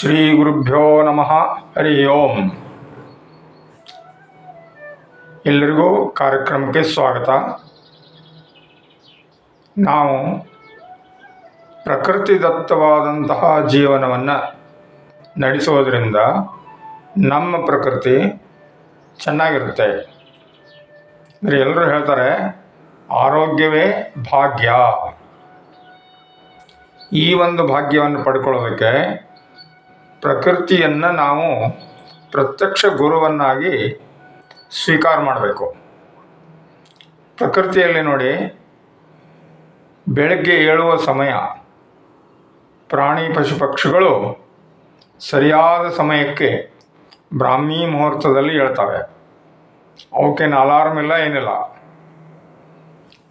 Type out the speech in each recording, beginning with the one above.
ಶ್ರೀ ಗುರುಭ್ಯೋ ನಮಃ. ಹರಿ ಓಂ. ಎಲ್ಲರಿಗೂ ಕಾರ್ಯಕ್ರಮಕ್ಕೆ ಸ್ವಾಗತ. ನಾವು ಪ್ರಕೃತಿದತ್ತವಾದಂತಹ ಜೀವನವನ್ನು ನಡೆಸೋದರಿಂದ ನಮ್ಮ ಪ್ರಕೃತಿ ಚೆನ್ನಾಗಿರುತ್ತೆ. ಅಂದರೆ ಎಲ್ಲರೂ ಹೇಳ್ತಾರೆ, ಆರೋಗ್ಯವೇ ಭಾಗ್ಯ. ಈ ಒಂದು ಭಾಗ್ಯವನ್ನು ಪಡ್ಕೊಳ್ಳೋದಕ್ಕೆ ಪ್ರಕೃತಿಯನ್ನು ನಾವು ಪ್ರತ್ಯಕ್ಷ ಗುರುವನ್ನಾಗಿ ಸ್ವೀಕಾರ ಮಾಡಬೇಕು. ಪ್ರಕೃತಿಯಲ್ಲಿ ನೋಡಿ, ಬೆಳಗ್ಗೆ ಏಳುವ ಸಮಯ ಪ್ರಾಣಿ ಪಶು ಪಕ್ಷಿಗಳು ಸರಿಯಾದ ಸಮಯಕ್ಕೆ ಬ್ರಾಹ್ಮಿ ಮುಹೂರ್ತದಲ್ಲಿ ಹೇಳ್ತವೆ ಅವಕ್ಕೇನು ಅಲಾರ್ಮ್ ಇಲ್ಲ, ಏನಿಲ್ಲ.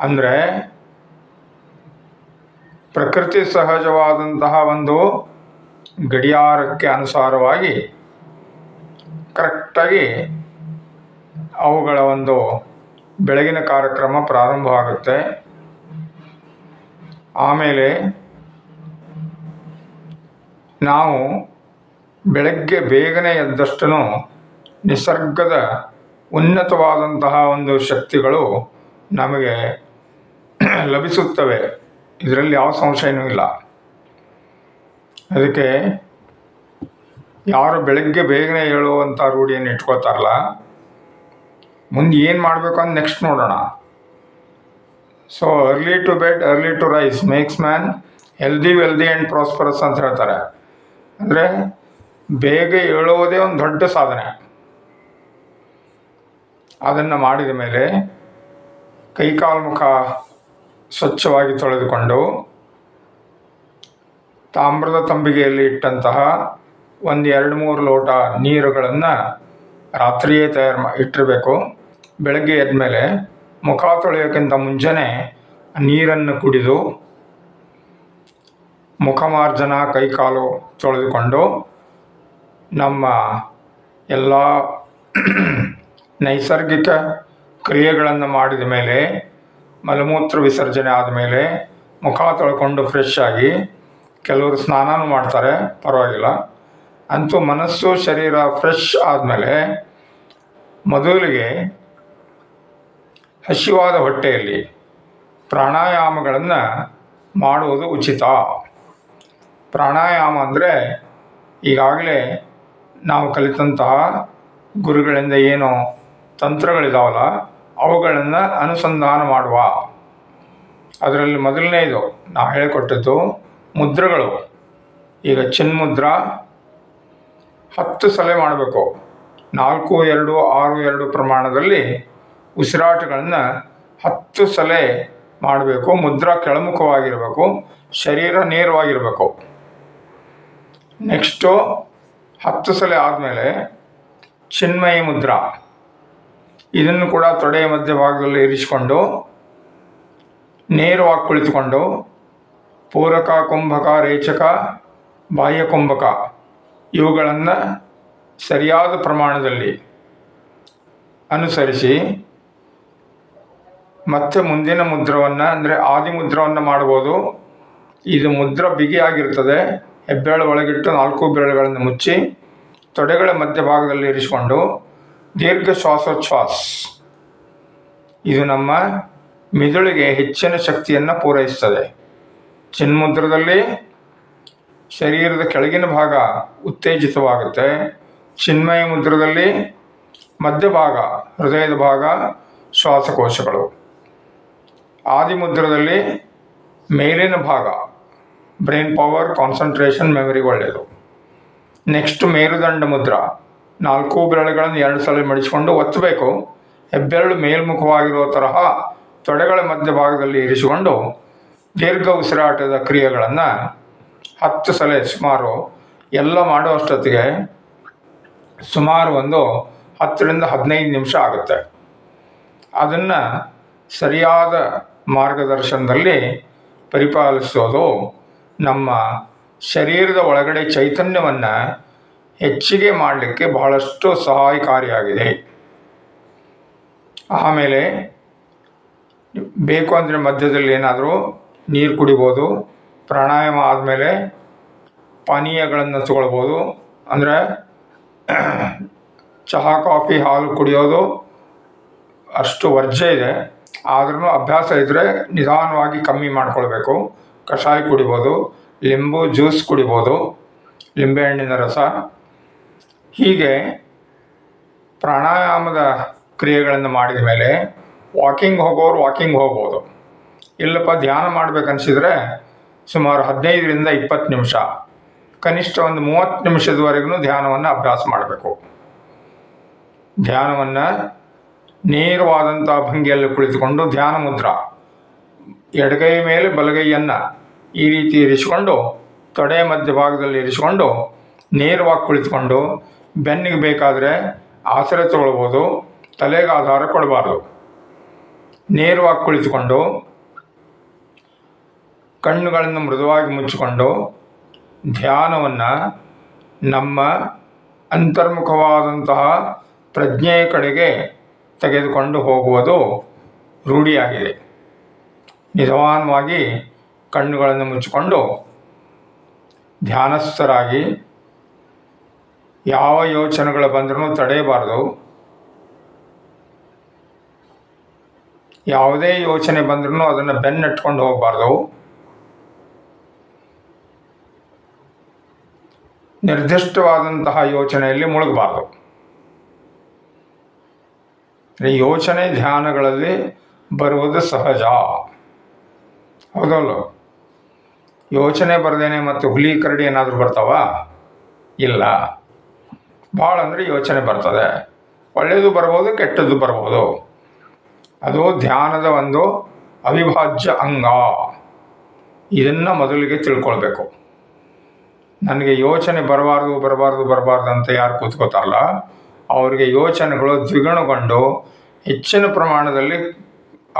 ಅಂದರೆ ಪ್ರಕೃತಿ ಸಹಜವಾದಂತಹ ಒಂದು ಗಡಿಯಾರಕ್ಕೆ ಅನುಸಾರವಾಗಿ ಕರೆಕ್ಟಾಗಿ ಅವುಗಳ ಒಂದು ಬೆಳಗಿನ ಕಾರ್ಯಕ್ರಮ ಪ್ರಾರಂಭವಾಗುತ್ತೆ ಆಮೇಲೆ ನಾವು ಬೆಳಗ್ಗೆ ಬೇಗನೆ ಎದ್ದಷ್ಟು ನಿಸರ್ಗದ ಉನ್ನತವಾದಂತಹ ಒಂದು ಶಕ್ತಿಗಳು ನಮಗೆ ಲಭಿಸುತ್ತವೆ. ಇದರಲ್ಲಿ ಯಾವ ಸಂಶಯನೂ ಇಲ್ಲ. ಅದಕ್ಕೆ ಯಾರು ಬೆಳಗ್ಗೆ ಬೇಗನೆ ಹೇಳುವಂಥ ರೂಢಿಯನ್ನು ಇಟ್ಕೋತಾರಲ್ಲ, ಮುಂದೆ ಏನು ಮಾಡಬೇಕು ಅಂತ ನೆಕ್ಸ್ಟ್ ನೋಡೋಣ. So early to bed early to rise makes man healthy wealthy and prosperous ಅಂತ ಹೇಳ್ತಾರೆ. ಅಂದರೆ ಬೇಗ ಹೇಳುವುದೇ ಒಂದು ದೊಡ್ಡ ಸಾಧನೆ. ಅದನ್ನು ಮಾಡಿದ ಮೇಲೆ ಕೈಕಾಲು ಮುಖ ಸ್ವಚ್ಛವಾಗಿ ತೊಳೆದುಕೊಂಡು ತಾಮ್ರದ ತಂಬಿಗೆಯಲ್ಲಿ ಇಟ್ಟಂತಹ ಒಂದು ಎರಡು ಮೂರು ಲೋಟ ನೀರುಗಳನ್ನು ರಾತ್ರಿಯೇ ತಯಾರು ಮಾ, ಇಟ್ಟಿರಬೇಕು. ಬೆಳಗ್ಗೆ ಎದ್ಮೇಲೆ ಮುಖ ತೊಳೆಯೋಕ್ಕಿಂತ ಮುಂಚೆನೇ ನೀರನ್ನು ಕುಡಿದು ಮುಖಮಾರ್ಜನ ಕೈಕಾಲು ತೊಳೆದುಕೊಂಡು ನಮ್ಮ ಎಲ್ಲ ನೈಸರ್ಗಿಕ ಕ್ರಿಯೆಗಳನ್ನು ಮಾಡಿದ ಮೇಲೆ, ಮಲಮೂತ್ರ ವಿಸರ್ಜನೆ ಆದಮೇಲೆ ಮುಖ ತೊಳ್ಕೊಂಡು ಫ್ರೆಶ್ ಆಗಿ ಕೆಲವರು ಸ್ನಾನನೂ ಮಾಡ್ತಾರೆ, ಪರವಾಗಿಲ್ಲ. ಅಂತೂ ಮನಸ್ಸು, ಶರೀರ ಫ್ರೆಶ್ ಆದಮೇಲೆ ಮೊದಲಿಗೆ ಹಸಿವಾದ ಹೊಟ್ಟೆಯಲ್ಲಿ ಪ್ರಾಣಾಯಾಮಗಳನ್ನು ಮಾಡುವುದು ಉಚಿತ. ಪ್ರಾಣಾಯಾಮ ಅಂದರೆ ಈಗಾಗಲೇ ನಾವು ಕಲಿತಂತಹ ಗುರುಗಳಿಂದ ಏನು ತಂತ್ರಗಳಿದಾವಲ್ಲ, ಅವುಗಳನ್ನು ಅನುಸಂಧಾನ ಮಾಡುವ. ಅದರಲ್ಲಿ ಮೊದಲನೇದು ನಾವು ಹೇಳಿಕೊಟ್ಟದ್ದು ಮುದ್ರೆಗಳು. ಈಗ ಚಿನ್ಮುದ್ರ ಹತ್ತು ಸಲ ಮಾಡಬೇಕು. ನಾಲ್ಕು, ಎರಡು, ಆರು, ಎರಡು ಪ್ರಮಾಣದಲ್ಲಿ ಉಸಿರಾಟಗಳನ್ನು ಹತ್ತು ಸಲ ಮಾಡಬೇಕು. ಮುದ್ರ ಕೆಳಮುಖವಾಗಿರಬೇಕು. ಶರೀರ ನೇರವಾಗಿರಬೇಕು. ನೆಕ್ಸ್ಟು ಹತ್ತು ಸಲ ಆದಮೇಲೆ ಚಿನ್ಮಯ ಮುದ್ರ. ಇದನ್ನು ಕೂಡ ತೊಡೆಯ ಮಧ್ಯಭಾಗದಲ್ಲಿ ಇರಿಸಿಕೊಂಡು ನೇರವಾಗಿ ಕುಳಿತುಕೊಂಡು ಪೂರಕ ಕುಂಭಕ ರೇಚಕ ಬಾಹ್ಯ ಕುಂಭಕ. ಇವುಗಳನ್ನು ಸರಿಯಾದ ಪ್ರಮಾಣದಲ್ಲಿ ಅನುಸರಿಸಿ ಮತ್ತೆ ಮುಂದಿನ ಮುದ್ರವನ್ನು, ಅಂದರೆ ಆದಿ ಮುದ್ರವನ್ನು ಮಾಡ್ಬೋದು. ಇದು ಮುದ್ರ ಬಿಗಿಯಾಗಿರ್ತದೆ. ಹೆಬ್ಬೆರಳು ಒಳಗಿಟ್ಟು ನಾಲ್ಕು ಬೆರಳುಗಳನ್ನು ಮುಚ್ಚಿ ತೊಡೆಗಳ ಮಧ್ಯಭಾಗದಲ್ಲಿ ಇರಿಸಿಕೊಂಡು ದೀರ್ಘ ಶ್ವಾಸೋಚ್ಛ್ವಾಸ. ಇದು ನಮ್ಮ ಮಿದುಳಿಗೆ ಹೆಚ್ಚಿನ ಶಕ್ತಿಯನ್ನು ಪೂರೈಸ್ತದೆ. ಚಿನ್ಮುದ್ರದಲ್ಲಿ ಶರೀರದ ಕೆಳಗಿನ ಭಾಗ ಉತ್ತೇಜಿತವಾಗುತ್ತೆ. ಚಿನ್ಮಯ ಮುದ್ರದಲ್ಲಿ ಮಧ್ಯಭಾಗ ಹೃದಯದ ಭಾಗ, ಶ್ವಾಸಕೋಶಗಳು. ಆದಿಮುದ್ರದಲ್ಲಿ ಮೇಲಿನ ಭಾಗ, ಬ್ರೈನ್ ಪವರ್, ಕಾನ್ಸಂಟ್ರೇಷನ್, ಮೆಮೊರಿ ಒಳ್ಳೆಯದು. ನೆಕ್ಸ್ಟ್ ಮೇಲುದಂಡ ಮುದ್ರ. ನಾಲ್ಕು ಬೆರಳುಗಳನ್ನು ಎರಡು ಸಲ ಮಡಿಸಿಕೊಂಡು ಒತ್ತಬೇಕು. ಹೆಬ್ಬೆರಳು ಮೇಲ್ಮುಖವಾಗಿರೋ ತರಹ ತೊಡೆಗಳ ಮಧ್ಯಭಾಗದಲ್ಲಿ ಇರಿಸಿಕೊಂಡು ದೀರ್ಘ ಉಸಿರಾಟದ ಕ್ರಿಯೆಗಳನ್ನು ಹತ್ತು ಸಲ ಸುಮಾರು ಎಲ್ಲ ಮಾಡುವಷ್ಟೊತ್ತಿಗೆ ಸುಮಾರು ಒಂದು ಹತ್ತರಿಂದ ಹದಿನೈದು ನಿಮಿಷ ಆಗುತ್ತೆ. ಅದನ್ನು ಸರಿಯಾದ ಮಾರ್ಗದರ್ಶನದಲ್ಲಿ ಪರಿಪಾಲಿಸೋದು ನಮ್ಮ ಶರೀರದ ಒಳಗಡೆ ಚೈತನ್ಯವನ್ನು ಹೆಚ್ಚಿಗೆ ಮಾಡಲಿಕ್ಕೆ ಬಹಳಷ್ಟು ಸಹಾಯಕಾರಿಯಾಗಿದೆ. ಆಮೇಲೆ ಬೇಕು ಅಂದರೆ ಮಧ್ಯದಲ್ಲಿ ಏನಾದರೂ ನೀರು ಕುಡಿಬೋದು, ಪ್ರಾಣಾಯಾಮ ಆದಮೇಲೆ ಪಾನೀಯಗಳನ್ನು ತಗೊಳ್ಬೋದು ಅಂದರೆ ಚಹಾ, ಕಾಫಿ, ಹಾಲು ಕುಡಿಯೋದು ಅಷ್ಟು ವರ್ಜ್ಯ ಇದೆ. ಆದ್ರೂ ಅಭ್ಯಾಸ ಇದ್ದರೆ ನಿಧಾನವಾಗಿ ಕಮ್ಮಿ ಮಾಡ್ಕೊಳ್ಬೇಕು. ಕಷಾಯ ಕುಡಿಬೋದು, ಲಿಂಬು ಜ್ಯೂಸ್ ಕುಡಿಬೋದು ಲಿಂಬೆಹಣ್ಣಿನ ರಸ. ಹೀಗೆ ಪ್ರಾಣಾಯಾಮದ ಕ್ರಿಯೆಗಳನ್ನು ಮಾಡಿದ ಮೇಲೆ ವಾಕಿಂಗ್ ಹೋಗೋರು ವಾಕಿಂಗ್ ಹೋಗ್ಬೋದು. ಇಲ್ಲಪ್ಪ, ಧ್ಯಾನ ಮಾಡ್ಬೇಕನ್ಸಿದ್ರೆ ಸುಮಾರು ಹದಿನೈದರಿಂದ ಇಪ್ಪತ್ತು ನಿಮಿಷ. ಕನಿಷ್ಠ ಒಂದು ಮೂವತ್ತು ನಿಮಿಷದವರೆಗೂ ಧ್ಯಾನವನ್ನು ಅಭ್ಯಾಸ ಮಾಡಬೇಕು. ಧ್ಯಾನವನ್ನು ನೇರವಾದಂಥ ಭಂಗಿಯಲ್ಲಿ ಕುಳಿತುಕೊಂಡು ಧ್ಯಾನ ಮುದ್ರ. ಎಡಗೈ ಮೇಲೆ ಬಲಗೈಯನ್ನು ಈ ರೀತಿ ಇರಿಸಿಕೊಂಡು, ತೊಡೆ ಮಧ್ಯಭಾಗದಲ್ಲಿ ಇರಿಸಿಕೊಂಡು, ನೇರವಾಗಿ ಕುಳಿತುಕೊಂಡು, ಬೆನ್ನಿಗೆ ಬೇಕಾದರೆ ಆಸರೆ ತಗೊಳ್ಬೋದು, ತಲೆಗೆ ಆಧಾರ ಕೊಡಬಾರ್ದು. ನೇರವಾಗಿ ಕುಳಿತುಕೊಂಡು ಕಣ್ಣುಗಳನ್ನು ಮೃದುವಾಗಿ ಮುಚ್ಚಿಕೊಂಡು ಧ್ಯಾನವನ್ನು ನಮ್ಮ ಅಂತರ್ಮುಖವಾದಂತಹ ಪ್ರಜ್ಞೆಯ ಕಡೆಗೆ ತೆಗೆದುಕೊಂಡು ಹೋಗುವುದು ರೂಢಿಯಾಗಿದೆ. ನಿಧಾನವಾಗಿ ಕಣ್ಣುಗಳನ್ನು ಮುಚ್ಚಿಕೊಂಡು ಧ್ಯಾನಸ್ಥರಾಗಿ ಯಾವ ಯೋಚನೆಗಳು ಬಂದರೂ ತಡೆಯಬಾರ್ದು. ಯಾವುದೇ ಯೋಚನೆ ಬಂದ್ರೂ ಅದನ್ನು ಬೆನ್ನಟ್ಕೊಂಡು ಹೋಗಬಾರ್ದು. ನಿರ್ದಿಷ್ಟವಾದಂತಹ ಯೋಚನೆಯಲ್ಲಿ ಮುಳುಗಬಾರ್ದು. ಯೋಚನೆ ಧ್ಯಾನಗಳಲ್ಲಿ ಬರುವುದು ಸಹಜ. ಹೌದಲ್ಲ? ಯೋಚನೆ ಬರ್ದೇನೆ ಮತ್ತು ಹುಲಿ ಕರಡಿ ಏನಾದರೂ ಬರ್ತಾವ? ಇಲ್ಲ. ಭಾಳ ಅಂದರೆ ಯೋಚನೆ ಬರ್ತದೆ. ಒಳ್ಳೆಯದು ಬರ್ಬೋದು, ಕೆಟ್ಟದ್ದು ಬರ್ಬೋದು. ಅದು ಧ್ಯಾನದ ಒಂದು ಅವಿಭಾಜ್ಯ ಅಂಗ. ಇದನ್ನು ಮೊದಲಿಗೆ ತಿಳ್ಕೊಳ್ಬೇಕು. ನನಗೆ ಯೋಚನೆ ಬರಬಾರ್ದು ಬರಬಾರ್ದು ಬರಬಾರ್ದು ಅಂತ ಯಾರು ಕೂತ್ಕೋತಾರಲ್ಲ, ಅವರಿಗೆ ಯೋಚನೆಗಳು ದ್ವಿಗುಣಗೊಂಡು ಹೆಚ್ಚಿನ ಪ್ರಮಾಣದಲ್ಲಿ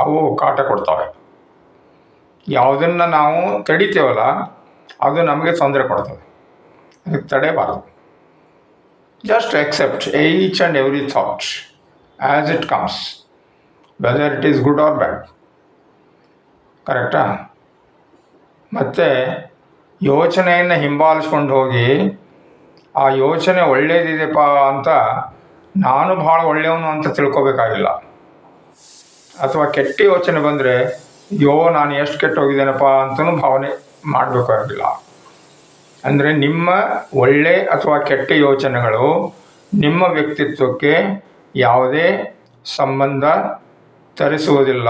ಅವು ಕಾಟ ಕೊಡ್ತವೆ. ಯಾವುದನ್ನು ನಾವು ತಡಿತೇವಲ್ಲ, ಅದು ನಮಗೆ ತೊಂದರೆ ಕೊಡ್ತದೆ. ಅದಕ್ಕೆ ತಡೆಯಬಾರದು just accept each and every thought as it comes whether it is good or bad ಕರೆಕ್ಟಾ ಮತ್ತು ಯೋಚನೆಯನ್ನು ಹಿಂಬಾಲಿಸ್ಕೊಂಡು ಹೋಗಿ, ಆ ಯೋಚನೆ ಒಳ್ಳೇದಿದೆಪ್ಪ ಅಂತ ನಾನು ಭಾಳ ಒಳ್ಳೆಯವನು ಅಂತ ತಿಳ್ಕೊಬೇಕಾಗಿಲ್ಲ. ಅಥವಾ ಕೆಟ್ಟ ಯೋಚನೆ ಬಂದರೆ ಯೋ ನಾನು ಎಷ್ಟು ಕೆಟ್ಟೋಗಿದ್ದೇನಪ್ಪ ಅಂತಲೂ ಭಾವನೆ ಮಾಡಬೇಕಾಗಿಲ್ಲ. ಅಂದರೆ ನಿಮ್ಮ ಒಳ್ಳೆ ಅಥವಾ ಕೆಟ್ಟ ಯೋಚನೆಗಳು ನಿಮ್ಮ ವ್ಯಕ್ತಿತ್ವಕ್ಕೆ ಯಾವುದೇ ಸಂಬಂಧ ತರಿಸುವುದಿಲ್ಲ.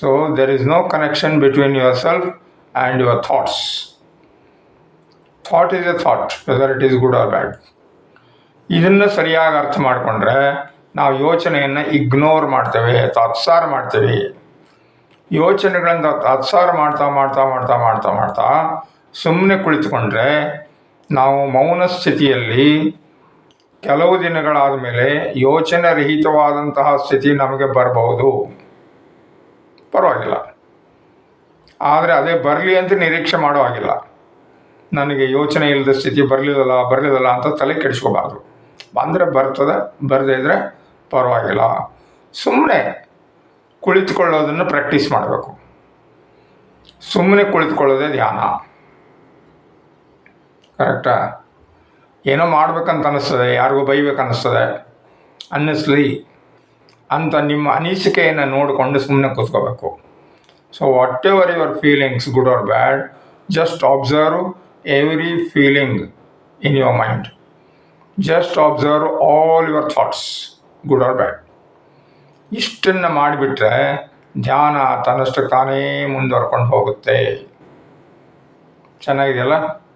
So there is no connection between yourself and your thoughts thought is a thought whether it is good or bad ಇದನ್ನು ಸರಿಯಾಗಿ ಅರ್ಥ ಮಾಡಿಕೊಂಡ್ರೆ ನಾವು ಯೋಚನೆಯನ್ನು ಇಗ್ನೋರ್ ಮಾಡ್ತೇವೆ, ತಾತ್ಸಾರ ಮಾಡ್ತೇವೆ. ಯೋಚನೆಗಳಿಂದ ತಾತ್ಸಾರ ಮಾಡ್ತಾ ಮಾಡ್ತಾ ಮಾಡ್ತಾ ಮಾಡ್ತಾ ಮಾಡ್ತಾ ಸುಮ್ಮನೆ ಕುಳಿತುಕೊಂಡ್ರೆ ನಾವು ಮೌನ ಸ್ಥಿತಿಯಲ್ಲಿ ಕೆಲವು ದಿನಗಳಾದ ಮೇಲೆ ಯೋಚನೆ ರಹಿತವಾದಂತಹ ಸ್ಥಿತಿ ನಮಗೆ ಬರಬಹುದು. ಪರವಾಗಿಲ್ಲ. ಆದರೆ ಅದೇ ಬರಲಿ ಅಂತ ನಿರೀಕ್ಷೆ ಮಾಡೋ ಹಾಗಿಲ್ಲ. ನನಗೆ ಯೋಚನೆ ಇಲ್ಲದ ಸ್ಥಿತಿ ಬರಲಿದಲ್ಲ ಬರಲಿದಲ್ಲ ಅಂತ ತಲೆ ಕೆಡಿಸ್ಕೋಬಾರ್ದು. ಬಂದರೆ ಬರ್ತದೆ, ಬರದೇ ಇದ್ದರೆ ಪರವಾಗಿಲ್ಲ. ಸುಮ್ಮನೆ ಕುಳಿತುಕೊಳ್ಳೋದನ್ನು ಪ್ರಾಕ್ಟೀಸ್ ಮಾಡಬೇಕು. ಸುಮ್ಮನೆ ಕುಳಿತುಕೊಳ್ಳೋದೇ ಧ್ಯಾನ. ಕರೆಕ್ಟಾ ಏನೋ ಮಾಡ್ಬೇಕಂತ ಅನ್ನಿಸ್ತದೆ ಯಾರಿಗೂ ಬೈಬೇಕು ಅನ್ನಿಸ್ತದೆ ಅನ್ನಿಸ್ಲಿ ಅಂತ ನಿಮ್ಮ ಅನಿಸಿಕೆಯನ್ನು ನೋಡಿಕೊಂಡು ಸುಮ್ಮನೆ ಕೂತ್ಕೋಬೇಕು. Whatever your feelings good or bad just observe every feeling in your mind just observe all your thoughts good or bad ಇಷ್ಟನ್ನು ಮಾಡಿಬಿಟ್ರೆ ಧ್ಯಾನ ತನ್ನಷ್ಟಕ್ಕೆ ತಾನೇ ಮುಂದುವರ್ಕೊಂಡು ಹೋಗುತ್ತೆ. ಚೆನ್ನಾಗಿದೆಯಲ್ಲ?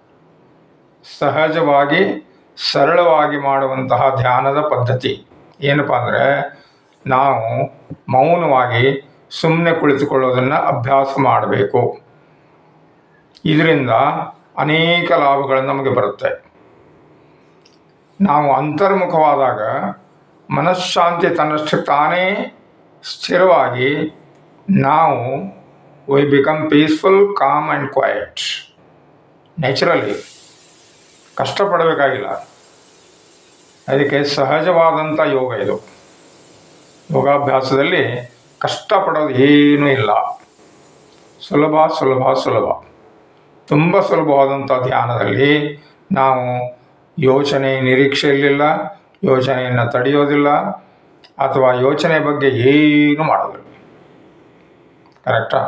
ಸಹಜವಾಗಿ, ಸರಳವಾಗಿ ಮಾಡುವಂತಹ ಧ್ಯಾನದ ಪದ್ಧತಿ. ಏನಪ್ಪ ಅಂದರೆ, ನಾವು ಮೌನವಾಗಿ ಸುಮ್ಮನೆ ಕುಳಿತುಕೊಳ್ಳೋದನ್ನು ಅಭ್ಯಾಸ ಮಾಡಬೇಕು. ಇದರಿಂದ ಅನೇಕ ಲಾಭಗಳು ನಮಗೆ ಬರುತ್ತೆ. ನಾವು ಅಂತರ್ಮುಖವಾದಾಗ ಮನಃಶಾಂತಿ ತನ್ನಷ್ಟಕ್ಕೆ ತಾನೇ ಸ್ಥಿರವಾಗಿ ನಾವು we become peaceful calm and quiet naturally ಕಷ್ಟಪಡಬೇಕಾಗಿಲ್ಲ. ಅದಕ್ಕೆ ಸಹಜವಾದಂಥ ಯೋಗ ಇದು. ಯೋಗಾಭ್ಯಾಸದಲ್ಲಿ ಕಷ್ಟಪಡೋದು ಏನೂ ಇಲ್ಲ. ಸುಲಭ ಸುಲಭ ಸುಲಭ. ತುಂಬ ಸುಲಭವಾದಂಥ ಧ್ಯಾನದಲ್ಲಿ ನಾವು ಯೋಚನೆ ನಿರೀಕ್ಷೆಯಲ್ಲಿಲ್ಲ, ಯೋಚನೆಯನ್ನು ತಡೆಯೋದಿಲ್ಲ, ಅಥವಾ ಯೋಚನೆ ಬಗ್ಗೆ ಏನು ಮಾಡೋದಿಲ್ಲ. ಕರೆಕ್ಟಾ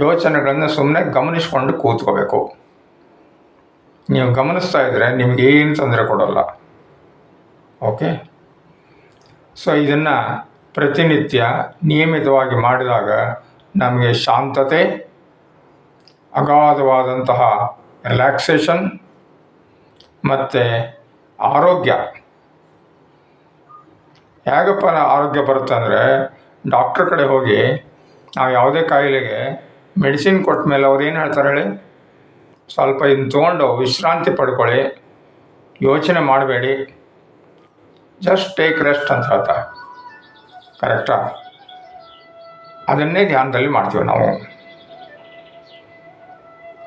ಯೋಚನೆಗಳನ್ನು ಸುಮ್ಮನೆ ಗಮನಿಸ್ಕೊಂಡು ಕೂತ್ಕೋಬೇಕು. ನೀವು ಗಮನಿಸ್ತಾ ಇದ್ದರೆ ನಿಮಗೇನು ತೊಂದರೆ ಕೊಡೋಲ್ಲ. ಓಕೆ ಸೊ ಇದನ್ನು ಪ್ರತಿನಿತ್ಯ ನಿಯಮಿತವಾಗಿ ಮಾಡಿದಾಗ ನಮಗೆ ಶಾಂತತೆ, ಅಗಾಧವಾದಂತಹ ರಿಲ್ಯಾಕ್ಸೇಷನ್ ಮತ್ತು ಆರೋಗ್ಯ. ಹೇಗಪ್ಪ ಆರೋಗ್ಯ ಬರುತ್ತೆ ಅಂದರೆ ಡಾಕ್ಟ್ರ್ ಕಡೆ ಹೋಗಿ ನಾವು ಯಾವುದೇ ಕಾಯಿಲೆಗೆ ಮೆಡಿಸಿನ್ ಕೊಟ್ಟ ಮೇಲೆ ಅವ್ರು ಏನು ಹೇಳ್ತಾರೆ ಹೇಳಿ? ಸ್ವಲ್ಪ ಇನ್ನು ತೊಗೊಂಡು ವಿಶ್ರಾಂತಿ ಪಡ್ಕೊಳ್ಳಿ, ಯೋಚನೆ ಮಾಡಬೇಡಿ ಜಸ್ಟ್ ಟೇಕ್ ರೆಸ್ಟ್ ಅಂತ ಹೇಳ್ತಾರೆ. ಕರೆಕ್ಟಾ? ಅದನ್ನೇ ಧ್ಯಾನದಲ್ಲಿ ಮಾಡ್ತೀವಿ ನಾವು.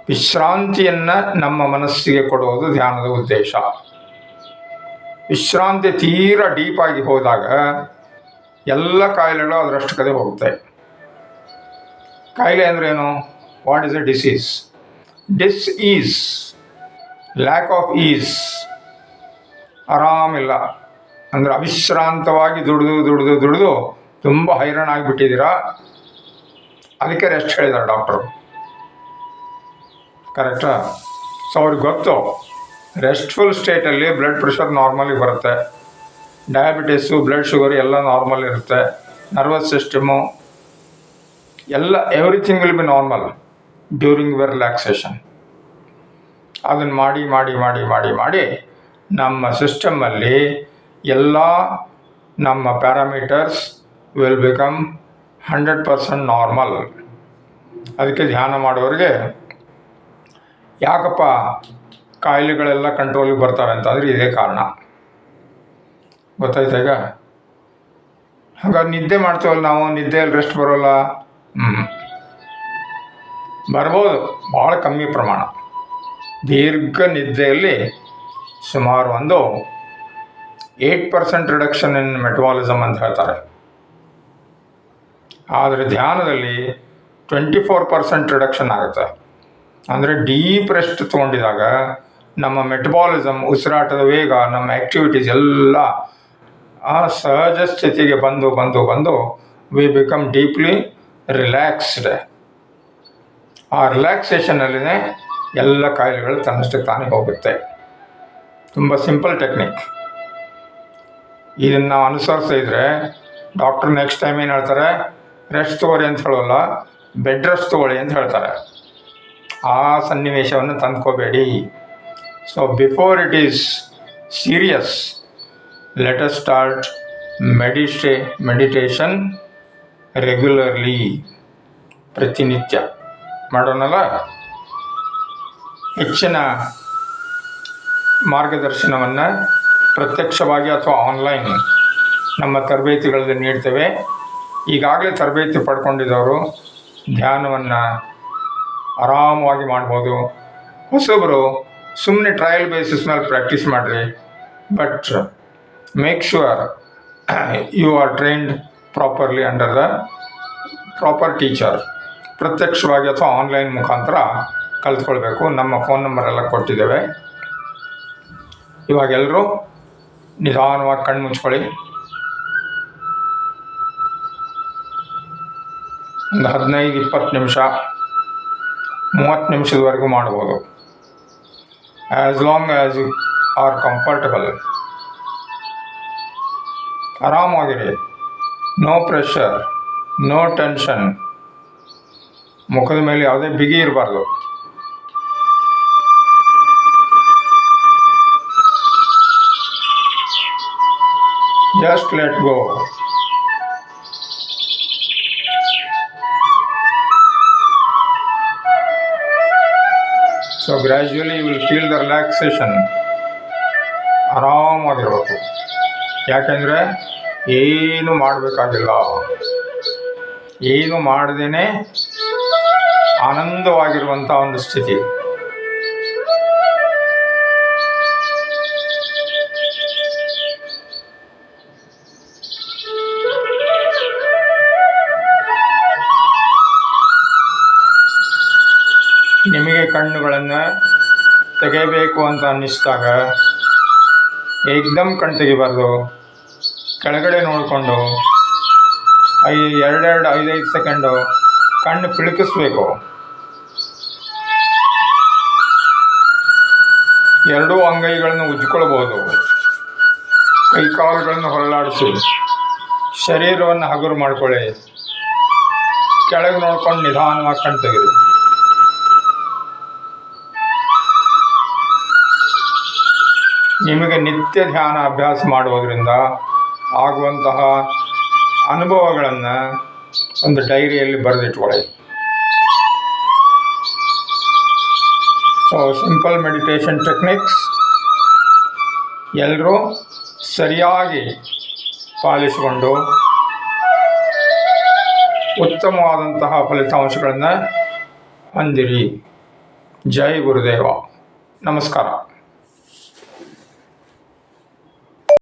ವಿಶ್ರಾಂತಿಯನ್ನು ನಮ್ಮ ಮನಸ್ಸಿಗೆ ಕೊಡುವುದು ಧ್ಯಾನದ ಉದ್ದೇಶ. ವಿಶ್ರಾಂತಿ ತೀರ ಡೀಪಾಗಿ ಹೋದಾಗ ಎಲ್ಲ ಕಾಯಿಲೆಗಳು ಅದರಷ್ಟು ಕದೆ ಹೋಗುತ್ತೆ. ಕಾಯಿಲೆ ಏನು? What is a disease dis ease lack of ease ಆರಾಮಿಲ್ಲ. ಅಂದರೆ ಅವಿಶ್ರಾಂತವಾಗಿ ದುಡಿದು ದುಡಿದು ದುಡಿದು ತುಂಬ ಹೈರಾಣ ಆಗಿಬಿಟ್ಟಿದ್ದೀರಾ? ಅದಕ್ಕೆ ರೆಸ್ಟ್ ಹೇಳಿದ್ದಾರೆ ಡಾಕ್ಟ್ರು ಕರೆಕ್ಟಾ ಸೊ ಅವ್ರಿಗೆ ಗೊತ್ತು. ರೆಸ್ಟ್ಫುಲ್ ಸ್ಟೇಟಲ್ಲಿ ಬ್ಲಡ್ ಪ್ರೆಷರ್ ನಾರ್ಮಲಿಗೆ ಬರುತ್ತೆ. ಡಯಾಬಿಟಿಸು ಬ್ಲಡ್ ಶುಗರ್ ಎಲ್ಲ ನಾರ್ಮಲ್ ಇರುತ್ತೆ. ನರ್ವಸ್ ಸಿಸ್ಟಮು ಎಲ್ಲ everything will be normal during the relaxation ಅದನ್ನು ಮಾಡಿ ಮಾಡಿ ಮಾಡಿ ಮಾಡಿ ಮಾಡಿ ನಮ್ಮ ಸಿಸ್ಟಮಲ್ಲಿ ಎಲ್ಲ ನಮ್ಮ parameters will become hundred percent normal ಅದಕ್ಕೆ ಧ್ಯಾನ ಮಾಡೋರಿಗೆ ಯಾಕಪ್ಪ ಕಾಯಿಲೆಗಳೆಲ್ಲ ಕಂಟ್ರೋಲಿಗೆ ಬರ್ತಾರೆ ಅಂತಂದರೆ ಇದೇ ಕಾರಣ. ಗೊತ್ತಾಯ್ತಾ ಈಗ? ಹಾಗಾಗಿ ನಿದ್ದೆ ಮಾಡ್ತೇವಲ್ಲ ನಾವು ನಿದ್ದೆಯಲ್ಲಿ ರೆಸ್ಟ್ ಬರೋಲ್ಲ? ಹ್ಞೂ ಬರ್ಬೋದು ಭಾಳ ಕಮ್ಮಿ ಪ್ರಮಾಣ. ದೀರ್ಘ ನಿದ್ದೆಯಲ್ಲಿ ಸುಮಾರು ಒಂದು eight percent reduction in metabolism ಅಂತ ಹೇಳ್ತಾರೆ. ಆದರೆ ಧ್ಯಾನದಲ್ಲಿ ಟ್ವೆಂಟಿ ಫೋರ್ ಪರ್ಸೆಂಟ್ ರಿಡಕ್ಷನ್ ಆಗುತ್ತೆ. ಅಂದರೆ ಡೀಪ್ ರೆಸ್ಟ್ ತೊಗೊಂಡಿದಾಗ ನಮ್ಮ ಮೆಟಬಾಲಿಸಮ್ ಉಸಿರಾಟದ ವೇಗ, ನಮ್ಮ ಆ್ಯಕ್ಟಿವಿಟೀಸ್ ಎಲ್ಲ ಆ ಸಹಜ ಸ್ಥಿತಿಗೆ ಬಂದು ಬಂದು ಬಂದು ವಿ ಬಿಕಮ್ ಡೀಪ್ಲಿ ರಿಲ್ಯಾಕ್ಸ್ಡ್ ಆ ರಿಲ್ಯಾಕ್ಸೇಷನಲ್ಲಿನೇ ಎಲ್ಲ ಕಾಯಿಲೆಗಳು ತನ್ನಷ್ಟಕ್ಕೆ ತಾನೇ ಹೋಗುತ್ತೆ. ತುಂಬ ಸಿಂಪಲ್ ಟೆಕ್ನಿಕ್ ಇದನ್ನು ನಾವು ಅನುಸರಿಸ್ತಾ ಇದ್ದರೆ ಡಾಕ್ಟ್ರ್ ನೆಕ್ಸ್ಟ್ ಟೈಮ್ ಏನು ಹೇಳ್ತಾರೆ ರೆಸ್ಟ್ ತಗೋಳಿ ಅಂತ ಹೇಳೋಲ್ಲ ಬೆಡ್ ರೆಸ್ಟ್ ತಗೊಳ್ಳಿ ಅಂತ ಹೇಳ್ತಾರೆ. ಆ ಸನ್ನಿವೇಶವನ್ನು ತಂದ್ಕೋಬೇಡಿ. So before it is serious let's start medita meditation regularly ಪ್ರತಿನಿತ್ಯ ಮಾಡೋಣಲ್ಲ? ಹೆಚ್ಚಿನ ಮಾರ್ಗದರ್ಶನವನ್ನು ಪ್ರತ್ಯಕ್ಷವಾಗಿ ಅಥವಾ ಆನ್ಲೈನ್ ನಮ್ಮ ತರಬೇತಿಗಳಲ್ಲಿ ನೀಡ್ತೇವೆ. ಈಗಾಗಲೇ ತರಬೇತಿ ಪಡ್ಕೊಂಡಿದ್ದವರು ಧ್ಯಾನವನ್ನು ಆರಾಮವಾಗಿ ಮಾಡ್ಬೋದು. ಹೊಸಬರು ಸುಮ್ಮನೆ ಟ್ರಯಲ್ ಬೇಸಿಸ್ ಮೇಲೆ ಪ್ರಾಕ್ಟೀಸ್ ಮಾಡಿರಿ. But make sure you are trained properly under the proper teacher ಪ್ರತ್ಯಕ್ಷವಾಗಿ ಅಥವಾ ಆನ್ಲೈನ್ ಮುಖಾಂತರ ಕಲ್ತ್ಕೊಳ್ಬೇಕು. ನಮ್ಮ ಫೋನ್ ನಂಬರ್ ಎಲ್ಲ ಕೊಟ್ಟಿದ್ದೇವೆ. ಇವಾಗ ಎಲ್ಲರೂ ನಿಧಾನವಾಗಿ ಕಣ್ಣು ಮುಚ್ಕೊಳ್ಳಿ. ಒಂದು ಹದಿನೈದು ಇಪ್ಪತ್ತು ನಿಮಿಷ, ಮೂವತ್ತು ನಿಮಿಷದವರೆಗೂ ಮಾಡ್ಬೋದು. As long as you are comfortable ಆರಾಮಾಗಿರಿ. No pressure no tension ಮುಖದ ಮೇಲೆ ಯಾವುದೇ ಬಿಗಿ ಇರಬಾರ್ದು. Just let go so gradually will feel the relaxation ಆರಾಮಾಗಿರ್ಬೇಕು. ಯಾಕೆಂದರೆ ಏನು ಮಾಡಬೇಕಾಗಿಲ್ಲ. ಏನು ಮಾಡದೇನೆ ಆನಂದವಾಗಿರುವಂಥ ಒಂದು ಸ್ಥಿತಿ. ಕಣ್ಣುಗಳನ್ನು ತೆಗೆಯಬೇಕು ಅಂತ ಅನ್ನಿಸಿದಾಗ ಏಕ್ದಮ್ ಕಣ್ಣು ತೆಗಿಬಾರ್ದು. ಕೆಳಗಡೆ ನೋಡಿಕೊಂಡು ಐ ಎರಡೆರಡು ಐದೈದು ಸೆಕೆಂಡು ಕಣ್ಣು ಪಿಳುಕಿಸ್ಬೇಕು. ಎರಡೂ ಅಂಗೈಗಳನ್ನು ಉಜ್ಕೊಳ್ಬೋದು ಕೈಕಾಲುಗಳನ್ನು ಹೊರಳಾಡಿಸಿ ಶರೀರವನ್ನು ಹಗುರು ಮಾಡ್ಕೊಳ್ಳಿ. ಕೆಳಗೆ ನೋಡ್ಕೊಂಡು ನಿಧಾನವಾಗಿ ಕಣ್ಣು ನಿಮಗೆ ನಿತ್ಯ ಧ್ಯಾನ ಅಭ್ಯಾಸ ಮಾಡುವುದರಿಂದ ಆಗುವಂತಹ ಅನುಭವಗಳನ್ನು ಒಂದು ಡೈರಿಯಲ್ಲಿ ಬರೆದಿಟ್ಕೊಳ್ಳಿ. ಸೊ ಸಿಂಪಲ್ ಮೆಡಿಟೇಷನ್ ಟೆಕ್ನಿಕ್ಸ್ ಎಲ್ಲರೂ ಸರಿಯಾಗಿ ಪಾಲಿಸಿಕೊಂಡು ಉತ್ತಮವಾದಂತಹ ಫಲಿತಾಂಶಗಳನ್ನು ಹೊಂದಿರಿ. ಜೈ ಗುರುದೇವ. ನಮಸ್ಕಾರ.